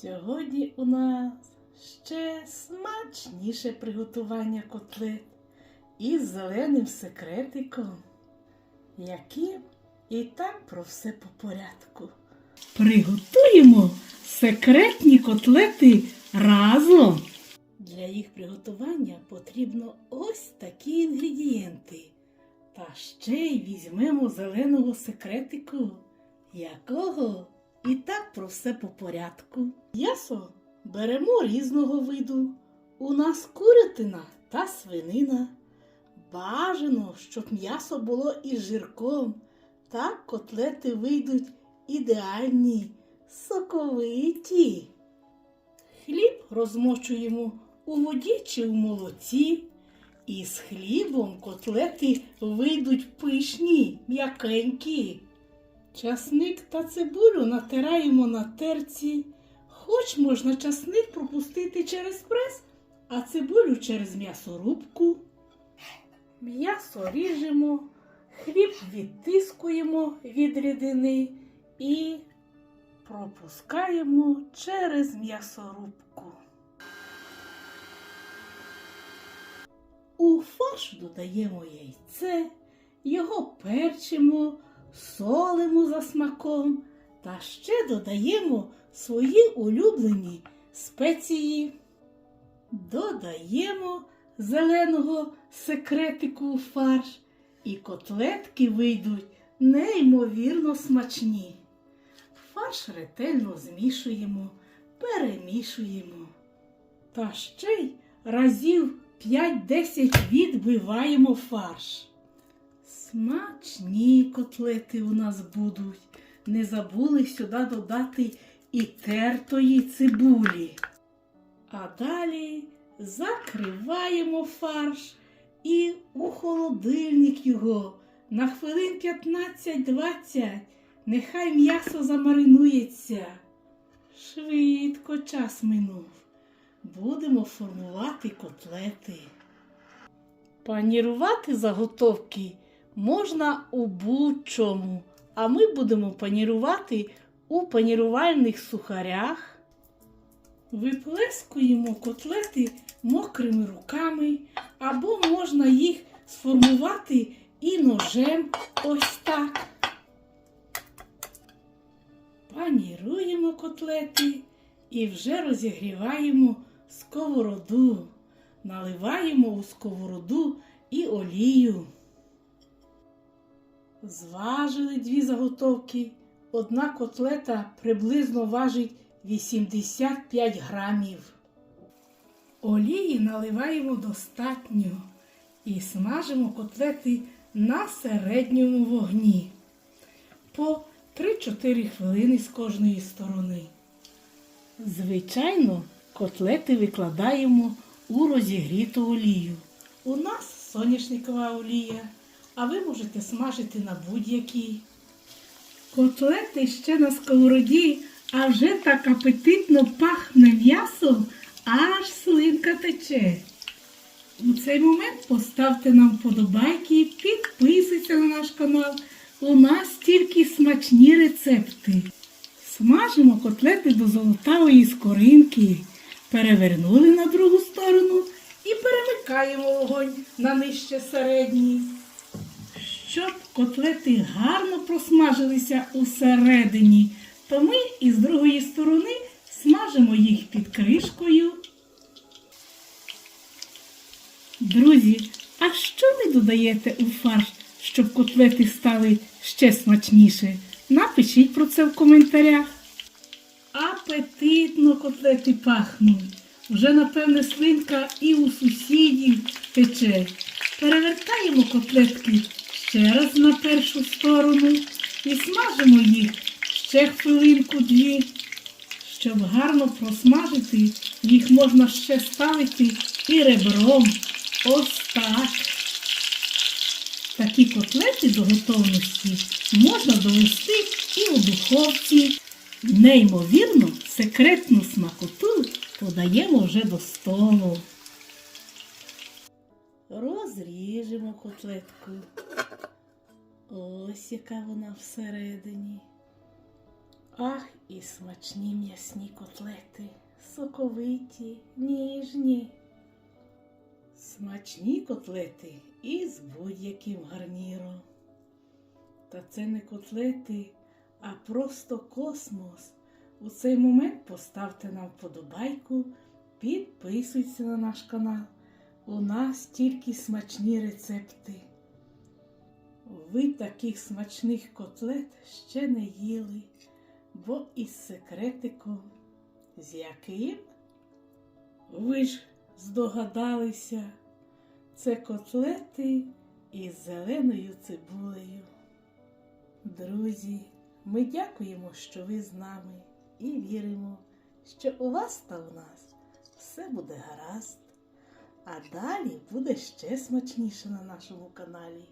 Сьогодні у нас ще смачніше приготування котлет із зеленим секретиком, яким і так про все по порядку. Приготуємо секретні котлети разом. Для їх приготування потрібно ось такі інгредієнти. Та ще й візьмемо зеленого секретику, якого і так про все по порядку. М'ясо беремо різного виду. У нас курятина та свинина. Бажано, щоб м'ясо було із жирком. Так котлети вийдуть ідеальні, соковиті. Хліб розмочуємо у воді чи у молоці. І з хлібом котлети вийдуть пишні, м'якенькі. Часник та цибулю натираємо на терці. Хоч можна часник пропустити через прес, а цибулю через м'ясорубку. М'ясо ріжемо, хліб відтискуємо від рідини і пропускаємо через м'ясорубку. У фарш додаємо яйце, його перчимо, солимо за смаком та ще додаємо свої улюблені спеції. Додаємо зеленого секретику у фарш, і котлетки вийдуть неймовірно смачні. Фарш ретельно змішуємо, перемішуємо. Та ще й разів 5-10 відбиваємо фарш. Смачні котлети у нас будуть. Не забули сюди додати і тертої цибулі. А далі закриваємо фарш і у холодильник його на хвилин 15-20. Нехай м'ясо замаринується. Швидко час минув. Будемо формувати котлети. Панірувати заготовки можна у будь-чому, а ми будемо панірувати у панірувальних сухарях. Виплескуємо котлети мокрими руками, або можна їх сформувати і ножем ось так. Паніруємо котлети і вже розігріваємо сковороду. Наливаємо у сковороду і олію. Зважили дві заготовки. Одна котлета приблизно важить 85 грамів. Олії наливаємо достатньо і смажимо котлети на середньому вогні по 3-4 хвилини з кожної сторони. Звичайно, котлети викладаємо у розігріту олію. У нас соняшникова олія, а ви можете смажити на будь-якій. Котлети ще на сковороді, а вже так апетитно пахне м'ясом, аж слинка тече. У цей момент поставте нам вподобайки, підписуйтесь на наш канал. У нас тільки смачні рецепти. Смажимо котлети до золотавої скоринки, перевернули на другу сторону і перемикаємо вогонь на нижче середній. Щоб котлети гарно просмажилися усередині, то ми із другої сторони смажимо їх під кришкою. Друзі, а що ви додаєте у фарш, щоб котлети стали ще смачніше? Напишіть про це в коментарях. Апетитно котлети пахнуть. Вже, напевне, слинка і у сусідів тече. Перевертаємо котлетки ще раз на першу сторону і смажимо їх ще хвилинку-дві. Щоб гарно просмажити, їх можна ще ставити і ребром. Ось так. Такі котлети до готовності можна довести і у духовці. Неймовірно, секретну смакоту подаємо вже до столу. Розріжемо котлетку. Ось яка вона всередині. Ах, і смачні м'ясні котлети, соковиті, ніжні. Смачні котлети із будь-яким гарніром. Та це не котлети, а просто космос. У цей момент поставте нам вподобайку, підписуйтесь на наш канал. У нас тільки смачні рецепти. Ви таких смачних котлет ще не їли, бо із секретиком, з яким? Ви ж здогадалися, це котлети із зеленою цибулею. Друзі, ми дякуємо, що ви з нами, і віримо, що у вас та у нас все буде гаразд. А далі буде ще смачніше на нашому каналі.